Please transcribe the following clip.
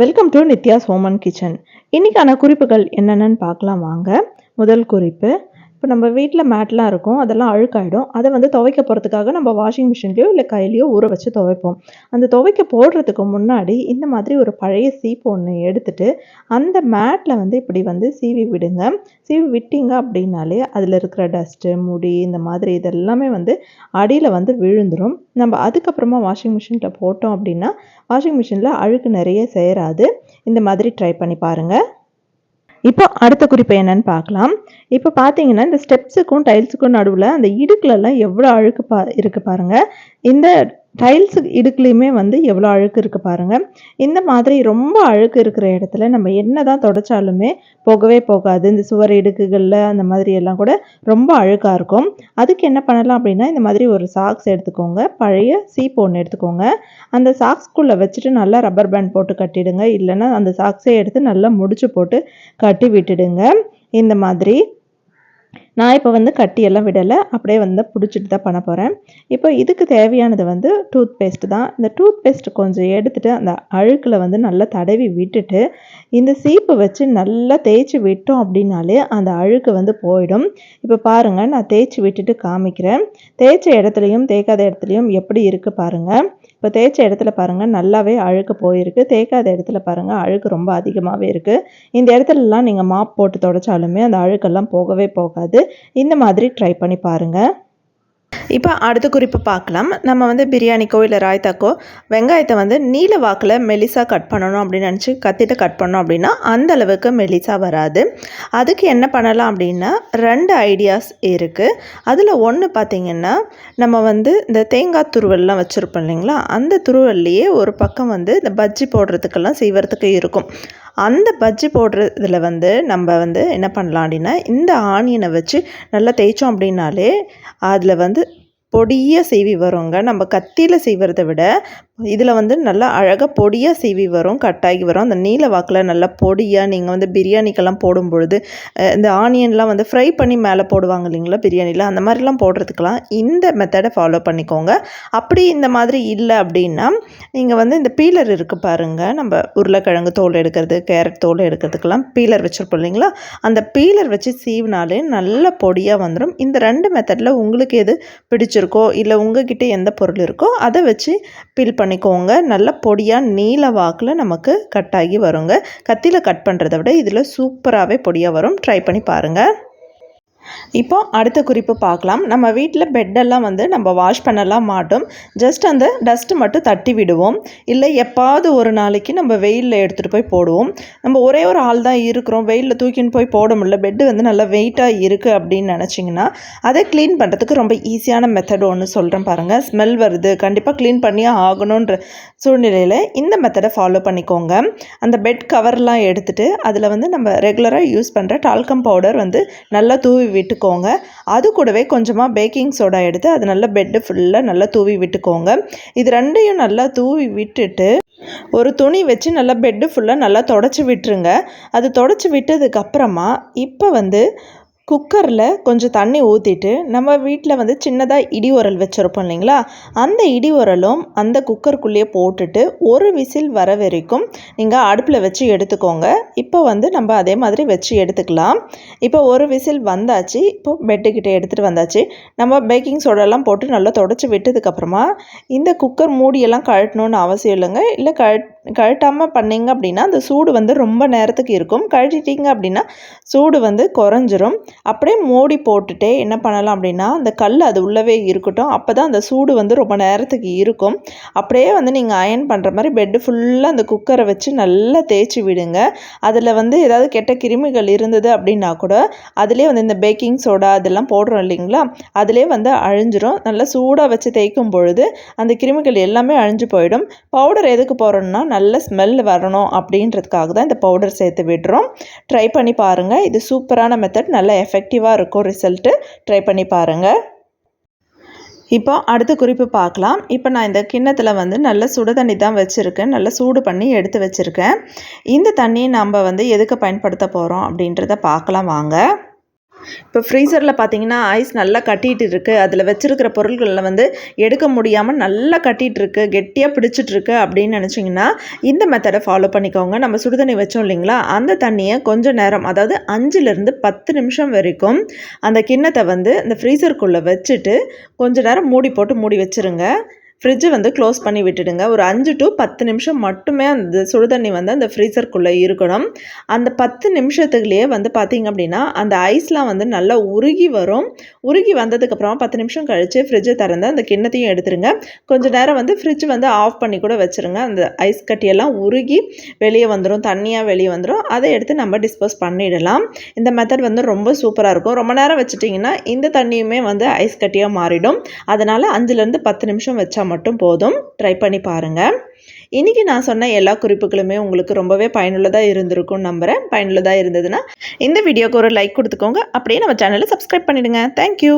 Welcome to Nithya's Soman kitchen இன்றைக்கான குறிப்புகள் என்னென்னு பார்க்கலாம் வாங்க. முதல் குறிப்பு இப்போ நம்ம வீட்டில் மேட்லாம் இருக்கும் அதெல்லாம் அழுக்காயிடும். அதை வந்து துவைக்க போகிறதுக்காக நம்ம வாஷிங் மிஷின்லையோ இல்லை கையிலையோ ஊற வச்சு துவைப்போம். அந்த துவைக்க போடுறதுக்கு முன்னாடி இந்த மாதிரி ஒரு பழைய சீப்பு ஒன்று எடுத்துட்டு அந்த மேட்டில் வந்து இப்படி வந்து சீவி விடுங்க. சீவி விட்டீங்க அப்படின்னாலே அதில் இருக்கிற டஸ்ட்டு முடி இந்த மாதிரி இதெல்லாமே வந்து அடியில் வந்து விழுந்துடும் நம்ம அதுக்கப்புறமா வாஷிங் மிஷினில் போட்டோம் அப்படின்னா வாஷிங் மிஷினில் அழுக்கு நிறைய சேராது. இந்த மாதிரி ட்ரை பண்ணி பாருங்கள் இப்போ அடுத்த குறிப்பு என்னன்னு பார்க்கலாம். இப்போ பார்த்தீங்கன்னா இந்த ஸ்டெப்ஸுக்கும் டைல்ஸுக்கும் நடுவில் அந்த இடுக்குலலாம் எவ்வளோ அழுக்கு பா இருக்குது பாருங்கள் இந்த டைல்ஸ் இடுக்குலையுமே வந்து எவ்வளோ அழுக்கு இருக்குது பாருங்கள் இந்த மாதிரி ரொம்ப அழுக்கு இருக்கிற இடத்துல நம்ம என்ன தான் தொடச்சாலுமே போகவே போகாது. இந்த சுவர் இடுக்குகளில் அந்த மாதிரி எல்லாம் கூட ரொம்ப அழுக்காக இருக்கும். அதுக்கு என்ன பண்ணலாம் அப்படின்னா இந்த மாதிரி ஒரு சாக்ஸ் எடுத்துக்கோங்க. பழைய சீப் ஒன்று எடுத்துக்கோங்க. அந்த சாக்ஸ்குள்ளே வச்சுட்டு நல்லா ரப்பர் பேண்ட் போட்டு கட்டிடுங்க. இல்லைன்னா அந்த சாக்ஸே எடுத்து நல்லா முடிச்சு போட்டு கட்டி விட்டுடுங்க. இந்த மாதிரி நான் இப்போ வந்து கட்டியெல்லாம் விடலை. அப்படியே வந்து பிடிச்சிட்டு தான் பண்ண போகிறேன் இப்போ இதுக்கு தேவையானது வந்து டூத் பேஸ்ட் தான். இந்த டூத் பேஸ்ட் கொஞ்சம் எடுத்துகிட்டு அந்த அழுக்கில் வந்து நல்லா தடவி விட்டுட்டு இந்த சீப்பு வச்சு நல்லா தேய்ச்சி விட்டோம் அப்படின்னாலே அந்த அழுக்கு வந்து போயிடும். இப்போ பாருங்கள் நான் தேய்ச்சி விட்டுட்டு காமிக்கிறேன். தேய்ச்ச இடத்துலையும் தேய்க்காத இடத்துலையும் எப்படி இருக்குது பாருங்கள் இப்போ தேய்ச்ச இடத்துல பாருங்கள் நல்லாவே அழுக்கு போயிருக்கு. தேய்க்காத இடத்துல பாருங்கள் அழுக்கு ரொம்ப அதிகமாகவே இருக்குது இந்த இடத்துலலாம் நீங்கள் மாப் போட்டு தொடச்சாலுமே அந்த அழுக்கெல்லாம் போகவே போகாது. இந்த மாதிரி ட்ரை பண்ணி பாருங்கள் இப்போ அடுத்த குறிப்பு பார்க்கலாம். நம்ம வந்து பிரியாணிக்கோ இல்லை ராய்த்தாக்கோ வெங்காயத்தை வந்து நீல வாக்கில் மெலிசாக கட் பண்ணணும் அப்படின்னு நினச்சி கத்திட்டு கட் பண்ணோம் அப்படின்னா அந்த அளவுக்கு மெலிசாக வராது. அதுக்கு என்ன பண்ணலாம் அப்படின்னா ரெண்டு ஐடியாஸ் இருக்குது அதில் ஒன்று பார்த்திங்கன்னா நம்ம வந்து இந்த தேங்காய் துருவல்லாம் வச்சுருப்போம் இல்லைங்களா? அந்த துருவல்லையே ஒரு பக்கம் வந்து இந்த பஜ்ஜி போடுறதுக்கெல்லாம் செய்வறதுக்கு இருக்கும். அந்த பஜ்ஜி போடுறதுல வந்து நம்ம வந்து என்ன பண்ணலாம் அப்படின்னா இந்த ஆனியனை வச்சு நல்லா தேய்ச்சோம் அப்படின்னாலே அதில் வந்து பொடியாக செய்வி வருங்க. நம்ம கத்தியில் செய்வதை விட இதில் வந்து நல்லா அழகாக பொடியாக சீவி வரும் கட்டாகி வரும். அந்த நீல வாக்கில் நல்லா பொடியாக நீங்கள் வந்து பிரியாணிக்கெல்லாம் போடும் பொழுது இந்த ஆனியன்லாம் வந்து ஃப்ரை பண்ணி மேலே போடுவாங்க இல்லைங்களா பிரியாணியில் அந்த மாதிரிலாம் போடுறதுக்கெலாம் இந்த மெத்தடை ஃபாலோ பண்ணிக்கோங்க. அப்படி இந்த மாதிரி இல்லை அப்படின்னா நீங்கள் வந்து இந்த பீலர் இருக்குது பாருங்கள் நம்ம உருளைக்கிழங்கு தோல் எடுக்கிறது கேரட் தோல் எடுக்கிறதுக்கெல்லாம் பீலர் வச்சுருப்போம் இல்லைங்களா? அந்த பீலர் வச்சு சீவினாலே நல்ல பொடியாக வந்துடும் இந்த ரெண்டு மெத்தடில் உங்களுக்கு எது பிடிச்சிருக்கோ இல்லை உங்ககிட்ட எந்த பொருள் இருக்கோ அதை வச்சு பீல் பண்ணி பண்ணிக்கோங்க. நல்ல பொடியாக நீல வாக்கில் நமக்கு கட் ஆகி வருங்க. கத்தியில் கட் பண்ணுறத விட இதில் சூப்பராகவே பொடியாக வரும். ட்ரை பண்ணி பாருங்கள் இப்போ அடுத்த குறிப்பு பார்க்கலாம். நம்ம வீட்டில் பெட்டெல்லாம் வந்து நம்ம வாஷ் பண்ணலாம் மாட்டோம். ஜஸ்ட் அந்த டஸ்ட்டு மட்டும் தட்டி விடுவோம். இல்லை எப்பாவது ஒரு நாளைக்கு நம்ம வெயிலில் எடுத்துகிட்டு போய் போடுவோம். நம்ம ஒரே ஒரு ஆள் தான் இருக்கிறோம். வெயிலில் தூக்கின்னு போய் போட முடியல. பெட்டு வந்து நல்லா வெயிட்டாக இருக்குது அப்படின்னு நினச்சிங்கன்னா அதை க்ளீன் பண்ணுறதுக்கு ரொம்ப ஈஸியான மெத்தட் ஒன்று சொல்கிறேன் பாருங்கள் ஸ்மெல் வருது. கண்டிப்பாக க்ளீன் பண்ணியே ஆகணுன்ற சூழ்நிலையில் இந்த மெத்தடை ஃபாலோ பண்ணிக்கோங்க. அந்த பெட் கவர்லாம் எடுத்துகிட்டு அதில் வந்து நம்ம ரெகுலராக யூஸ் பண்ணுற டால்கம் பவுடர் வந்து நல்லா தூவி விட்டுக்கோங்க. அது கூடவே கொஞ்சமாக பேக்கிங் சோடா எடுத்து அது நல்லா பெட்டு ஃபுல்லாக நல்லா தூவி விட்டுக்கோங்க. இது ரெண்டையும் நல்லா தூவி விட்டுட்டு ஒரு துணி வச்சு நல்லா பெட்டு ஃபுல்லாக நல்லா தொடச்சி விட்டுருங்க. அது தொடச்சி விட்டதுக்கப்புறமா இப்போ வந்து குக்கரில் கொஞ்சம் தண்ணி ஊற்றிட்டு நம்ம வீட்டில் வந்து சின்னதாக இடி உரல் வச்சுருப்போம் இல்லைங்களா? அந்த இடி உரலும் அந்த குக்கருக்குள்ளேயே போட்டுட்டு ஒரு விசில் வர வரைக்கும் நீங்கள் அடுப்பில் வச்சு எடுத்துக்கோங்க. இப்போ வந்து நம்ம அதே மாதிரி வச்சு எடுத்துக்கலாம். இப்போ ஒரு விசில் வந்தாச்சு இப்போ பெட்டுக்கிட்ட எடுத்துகிட்டு வந்தாச்சு. நம்ம பேக்கிங் சோடாலாம் போட்டு நல்லா தொடச்சி விட்டதுக்கப்புறமா இந்த குக்கர் மூடியெல்லாம் கழட்டணுன்னு அவசியம் இல்லைங்க. இல்லை கழட் கழட்டாமல் பண்ணிங்க அப்படின்னா அந்த சூடு வந்து ரொம்ப நேரத்துக்கு இருக்கும். கழட்டிட்டிங்க அப்படின்னா சூடு வந்து குறைஞ்சிரும். அப்படியே மூடி போட்டுட்டே என்ன பண்ணலாம் அப்படின்னா அந்த கல் அது உள்ளவே இருக்கட்டும். அப்போ தான் அந்த சூடு வந்து ரொம்ப நேரத்துக்கு இருக்கும். அப்படியே வந்து நீங்கள் அயன் பண்ணுற மாதிரி பெட்டு ஃபுல்லாக அந்த குக்கரை வச்சு நல்லா தேய்ச்சி விடுங்க. அதில் வந்து ஏதாவது கெட்ட கிருமிகள் இருந்தது அப்படின்னா கூட அதிலே வந்து இந்த பேக்கிங் சோடா அதெல்லாம் போடுறோம் இல்லைங்களா? அதிலே வந்து அழிஞ்சிரும். நல்லா சூடாக வச்சு தேய்க்கும் பொழுது அந்த கிருமிகள் எல்லாமே அழிஞ்சு போயிடும். பவுடர் எதுக்கு போகிறோம்னா நல்ல ஸ்மெல் வரணும் அப்படின்றதுக்காக தான் இந்த பவுடர் சேர்த்து விடுறோம். ட்ரை பண்ணி பாருங்கள் இது சூப்பரான மெத்தட் நல்ல எஃபெக்டிவாக இருக்கும் ரிசல்ட்டு ட்ரை பண்ணி பாருங்கள் இப்போ அடுத்த குறிப்பு பார்க்கலாம். இப்போ நான் இந்த கிண்ணத்தில் வந்து நல்ல சுடு தண்ணி தான் வச்சுருக்கேன். நல்லா சூடு பண்ணி எடுத்து வச்சுருக்கேன். இந்த தண்ணியை நம்ம வந்து எதுக்கு பயன்படுத்த போகிறோம் அப்படின்றத பார்க்கலாம் வாங்க. இப்போ ஃப்ரீசரில் பார்த்தீங்கன்னா ஐஸ் நல்லா கட்டிகிட்டு இருக்குது அதில் வச்சுருக்கிற பொருள்களில் வந்து எடுக்க முடியாமல் நல்லா கட்டிகிட்டு இருக்கு கெட்டியாக பிடிச்சிட்டு இருக்கு அப்படின்னு நினச்சிங்கன்னா இந்த மெத்தடை ஃபாலோ பண்ணிக்கோங்க. நம்ம சுடுதண்ணி வச்சோம் இல்லைங்களா? அந்த தண்ணியை கொஞ்சம் நேரம் அதாவது அஞ்சுலேருந்து பத்து நிமிஷம் வரைக்கும் அந்த கிண்ணத்தை வந்து இந்த ஃப்ரீசருக்குள்ளே வச்சுட்டு கொஞ்சம் நேரம் மூடி போட்டு மூடி வச்சுருங்க. ஃப்ரிட்ஜு வந்து க்ளோஸ் பண்ணி விட்டுடுங்க. ஒரு அஞ்சு டு பத்து நிமிஷம் மட்டுமே அந்த சுடுதண்ணி வந்து அந்த ஃப்ரீசருக்குள்ளே இருக்கணும். அந்த பத்து நிமிஷத்துக்குள்ளேயே வந்து பார்த்திங்க அப்படின்னா அந்த ஐஸ்லாம் வந்து நல்லா உருகி வரும். உருகி வந்ததுக்கப்புறமா பத்து நிமிஷம் கழித்து ஃப்ரிட்ஜை திறந்து அந்த கிண்ணத்தையும் எடுத்துருங்க. கொஞ்சம் நேரம் வந்து ஃப்ரிட்ஜ் வந்து ஆஃப் பண்ணி கூட வச்சுருங்க. அந்த ஐஸ் கட்டியெல்லாம் உருகி வெளியே வந்துடும் தண்ணியாக வெளியே வந்துடும் அதை எடுத்து நம்ம டிஸ்போஸ் பண்ணிடலாம். இந்த மெத்தட் வந்து ரொம்ப சூப்பராக இருக்கும். ரொம்ப நேரம் வச்சுட்டிங்கன்னா இந்த தண்ணியுமே வந்து ஐஸ் கட்டியாக மாறிடும். அதனால் அஞ்சுலேருந்து பத்து நிமிஷம் வச்சா மட்டும் போதும். ட்ரை பண்ணி பாருங்கள் இன்றைக்கி நான் சொன்ன எல்லா குறிப்புகளுமே உங்களுக்கு ரொம்பவே பயனுள்ளதாக இருந்திருக்கும் நம்புகிறேன் பயனுள்ளதாக இருந்ததுன்னா இந்த வீடியோக்கு ஒரு லைக் கொடுத்துக்கோங்க. அப்படியே நம்ம சேனலை சப்ஸ்கிரைப் பண்ணிவிடுங்க தேங்க்யூ